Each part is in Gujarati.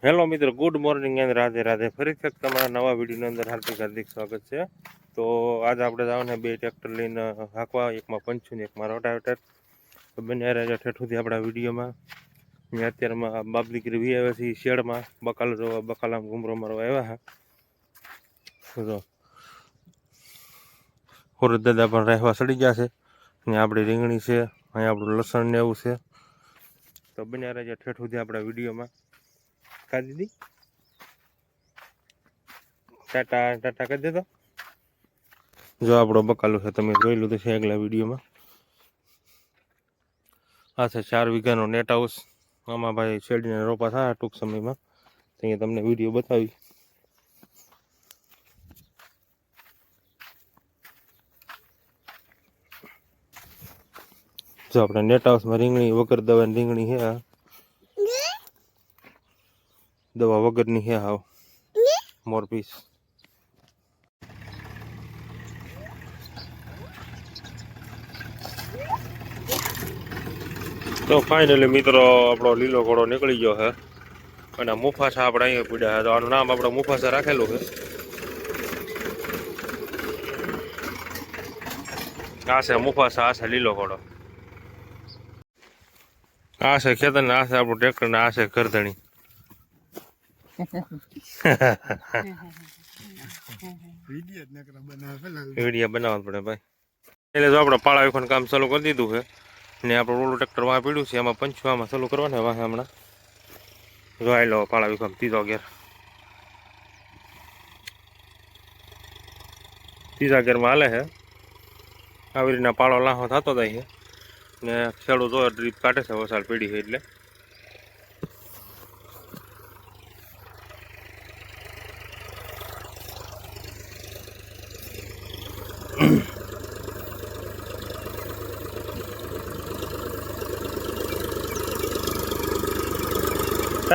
હેલો મિત્રો, good morning and Radhe Radhe. ફરીથી તમારા નવા વિડીયોની અંદર હાર્દિક હાર્દિક સ્વાગત છે. તો આજે આપણે જવાના બે ટ્રેક્ટર લઈને હાંકવા, એકમાં પંચું ને એકમાં રોટાવેટર તો બંને રાજા ઠેઠુંથી આપણા વિડીયોમાં. અહીંયા અત્યારમાં બાપ દીકરી વી આવ્યા છે શેડમાં, બકાલ જોવા, બકાલામ ઘૂમરો મારવા આવ્યા હા તો હોરદ દાદા પણ રહેવા સડી ગયા છે. અહીંયા આપણી રીંગણી છે, અહીંયા આપણું લસણ ને એવું છે. તો બંને રાજા ઠેઠુંથી આપણા વિડીયોમાં. કા દીદી ટાટા ટાટા કરી દેતો. જો આપણો બકાલો છે, તમે જોઈ લીધું છે આગલા વિડીયોમાં. આ છે ચાર વીઘાનો નેટ હાઉસ આમાં ભાઈ શેરડીને રોપા થાય ટૂંક સમયમાં. અહીંયા તમને વીડિયો બતાવી. જો આપણે નેટ હાઉસમાં રીંગણી વગર દવાની રીંગણી છે આ. દવા વગરની હે હાવ. મોરપીસ તો ફાઇનલી મિત્રો આપણો લીલો ઘોડો નીકળી ગયો છે અને મુફાસા આપણે અહીંયા પીડ્યા છે તો આનું નામ આપણે મુફાસા રાખેલું છે આ છે મુફાસા આ છે લીલો ઘોડો. આ છે ખેતર ને આ છે આપણું ટ્રેક્ટર ને આ છે કરધણી વીડિયો બનાવવા પડે ભાઈ. એટલે જો આપણે પાળા વિખોનું કામ ચાલુ કરી દીધું છે, ને આપણું ઓલું ટ્રેક્ટર વાં પીડ્યું છે એમાં પંચવામાં ચાલુ કરવાના વાહ હમણાં. જોઈ લો પાળા વિખોમ ત્રીજો ગેર ત્રીજા ગેરમાં હાલે છે. આવી રીતના પાળો લાહો થતો જાય છે. ને ખેડૂતો ડ્રીપ કાઢે છે, વસાડ પીડી એટલે.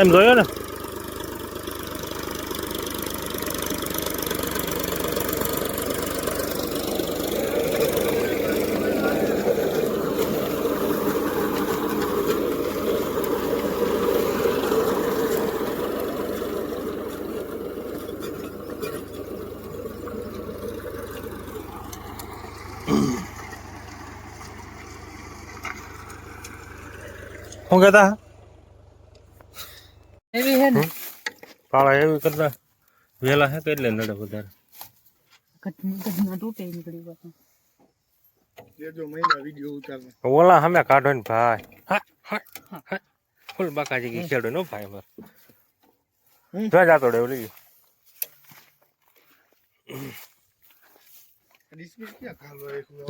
ટાઈમ જોયો ને શું કહેતા એવી હે ને પાળા એવી કરતા વેલા હે કે એટલે નડે વધારે? ઓલા હમે કાઢો ને ભાઈ. ફૂલ બાકાજી ગઈ ખેડો નો ભાઈ માર જો જાતો ડે ઓલી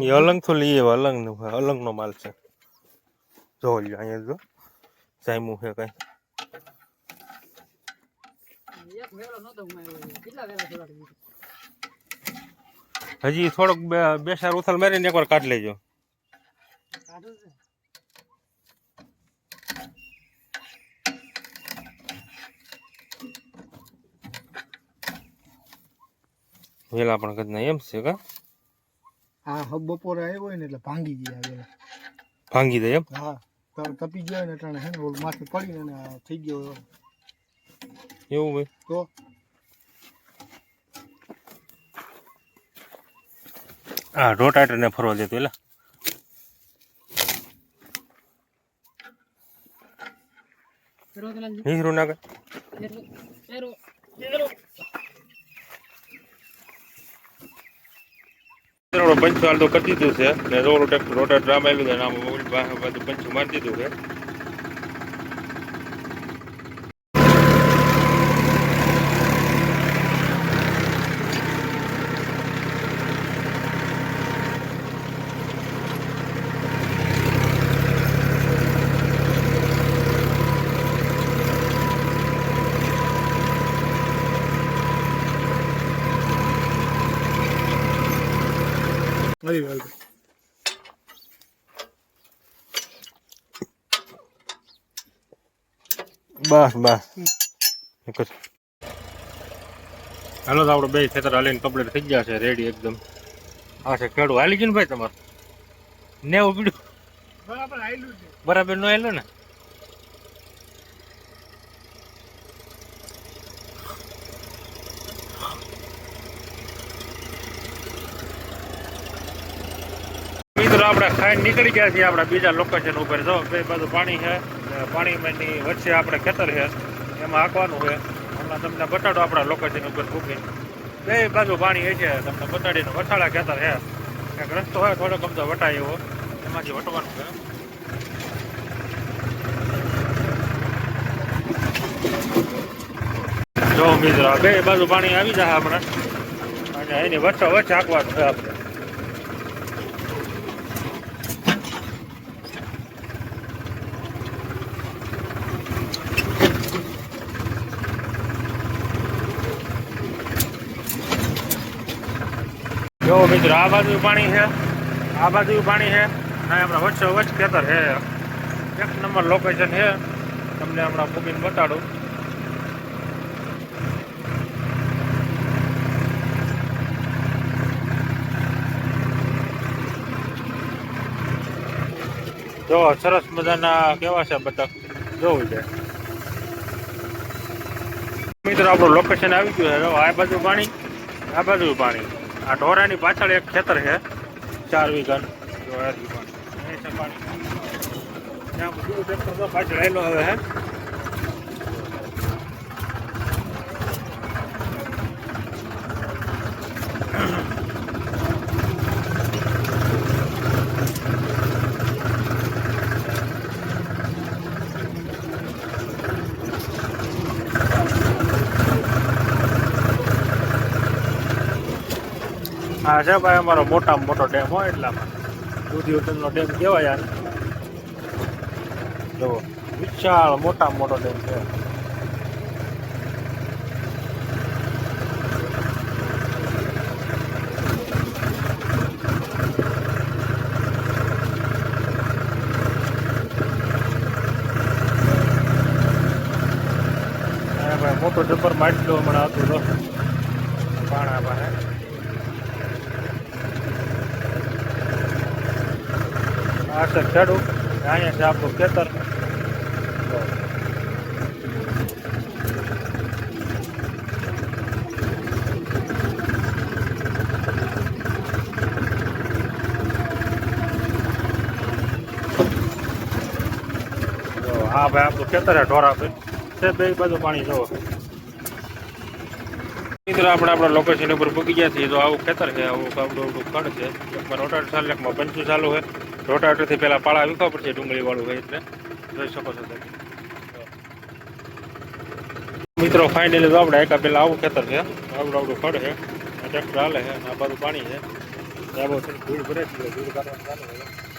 એ અલંગ તો લઈએ અલંગ નો અલંગ નો માલ છે. જો લ્યો અહીંયા જો. સાયમું છે કઈ. હજી થોડોક બે ચાર ઉથલ મારીને એકવાર કાઢ લેજો. વેલા પણ કદના એમ છે કા? હા હબ બપોરે આવ્યો હોય ને એટલે ભાંગી ગયા વેલા. ભાંગી દે એમ? હા તાર તપી ગયો ને અટાણે હે ને ઓલું માથે પડીને ને થઈ ગયો એવો. એવું ભાઈ તો હા રોટાટર ને ફરવા દેતો એલા ફેરો તો લાગજો હીરો ના કર ફેરો ફેરો ફેરો રોડ પંચવાલ તો કરી દીધું છે ને રોડ ટ્રેક્ટર રોટા ડ્રામ આવેલું છે આમ બધું પંચું મારી દીધું છે હરી વાલ બસ બસ હાલો તો આપણે બે ખેતર હાલીને કમ્પ્લીટ થઈ ગયા છે રેડી એકદમ. આ છે ખેડૂ હાલી ગયું ને ભાઈ તમારે? નેવું પીડ્યું? બરાબર આયલું છે. બરાબર નો આવેલો ને? આપણે ખાઈને નીકળી ગયા છીએ આપણા બીજા લોકેશન ઉપર. જો, બે બાજુ પાણી છે પાણીમાંની વચ્ચે આપણે ખેતર છે, એમાં હાંકવાનું છે. હમણાં તમને બતાડો આપણા લોકેશન ઉપર મૂકી બે બાજુ પાણી છે તમને બતાડીને વસાળા ખેતર છે. એક રસ્તો હોય થોડો ગમતો વટાય. એવો એમાંથી વટવાનું છે. જો મિત્રો બે બાજુ પાણી આવી જાય આપણે. અને એની વચ્ચે વચ્ચે હાંકવાનું છે આપણે. જો મિત્રો આ બાજુ પાણી છે, આ બાજુ પાણી છે. અને આપણા વચ્ચે વચ્ચે ખેતર છે. એક નંબર લોકેશન છે. તમને હમણાં મૂકીને બતાડું. જો, સરસ મજાના કેવા છે બતક જોવું છે. મિત્રો, આપણું લોકેશન આવી ગયું છે. જો, આ બાજુ પાણી, આ બાજુ પાણી. આ ઢોરાની પાછળ એક ખેતર છે. ચાર વીઘન જો આ રહ્યું પાણી. અહીં છે પાણી ત્યાં બધું ટ્રેક્ટર તો પાછળ આવેલો હવે હે હા છે ભાઈ અમારો મોટામાં મોટો ડેમ હોય એટલામાં. દૂધી ઉતરનો ડેમ કહેવાય આને. જુઓ વિશાળ મોટામાં મોટો ડેમ છે. હા ભાઈ મોટો જબર માટલો હમણાં હતું તો પાણા પાસે આ છે ખેડૂત ને અહીંયા છે આપણું ખેતર જો, હા ભાઈ આપણું ખેતર છે ઢોરા ભાઈ છે બે બાજુ પાણી જોવો મિત્રો આપણે આપણા લોકેશન ઉપર પૂકી ગયા છીએ. તો આવું ખેતર છે આવું આપણું આપણું ખડ છે. એકમાં રોટાટર ચાલે એકમાં પંચું ચાલુ છે. રોટાટરથી પહેલાં પાળા વીખવા પડશે ડુંગળી વાળું હોય એટલે જોઈ શકો છો તમે. મિત્રો ફાઇનલી આપણે એકા પહેલા આવું ખેતર છે. આવડું આવડું ખડ છે. ટ્રેક્ટર હાલે છે આ બાજુ પાણી છે. ધૂળ ભરે છે ધૂળ કાઢવાનું ચાલુ છે.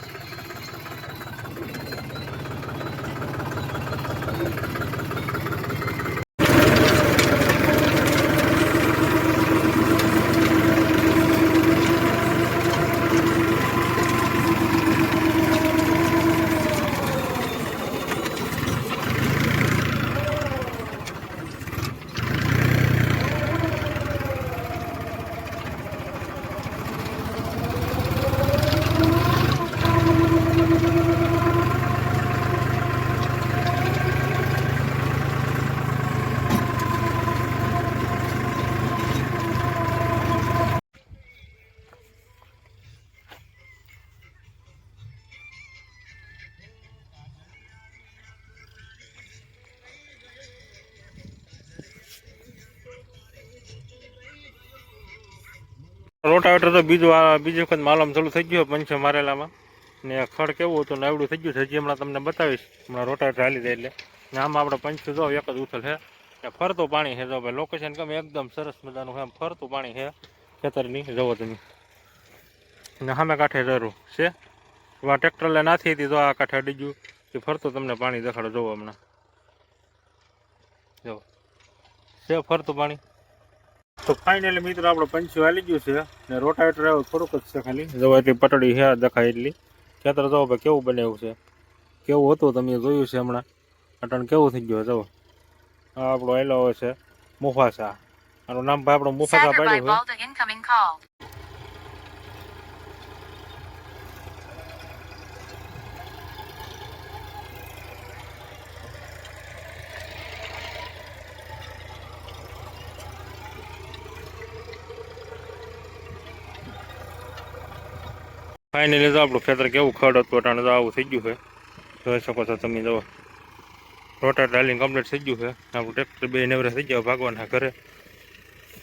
રોટાવેટર તો બીજું બીજી વખત માલમ ચાલુ થઈ ગયો પંચે મારેલામાં ને ખડ કેવું હતું નાવડું થઈ ગયું હજી હમણાં તમને બતાવીશ. હમણાં રોટાવેટર હાલી દે એટલે. ને આમાં આપણે પંચું જો, એક જ ઉથલ છે. ને ફરતું પાણી છે જો ભાઈ લોકેશન કેમ એકદમ સરસ મજાનું છે ફરતું પાણી છે ખેતરની, જવો તમે. ને સામે કાંઠે જરૂર છે. એમાં ટ્રેક્ટર લઈને નાથી હતી તો આ કાંઠે અડી ગયું. એ ફરતું તમને પાણી દેખાડો જોવો હમણાં. જો છે ફરતું પાણી. તો ફાઇનલી મિત્રો આપણો પંચું હાલી ગયું છે ને રોટાવેટર આવ્યો થોડુંક જ છે ખાલી. જો એટલી પટડી છે દેખાય એટલી. ખેતર જવો ભાઈ કેવું બનાવ્યું છે? કેવું હતું તમે જોયું છે હમણાં? અટણ કેવું થઈ ગયું જવો આપણો આવેલો છે મુફાસા. આનું નામ ભાઈ આપણો મુફાસા પાડ્યું છે. ફાઇનલી તો આપણું ખેતર કેવું ખડ હતું અટાણે તો આવું થઈ ગયું છે. જોઈ શકો છો તમે, જો રોટા ડાલિંગ કમ્પ્લીટ થઈ ગયું છે. આપણું ટ્રેક્ટર બે નવરા થઈ ગયા, ભાગવાના ઘરે.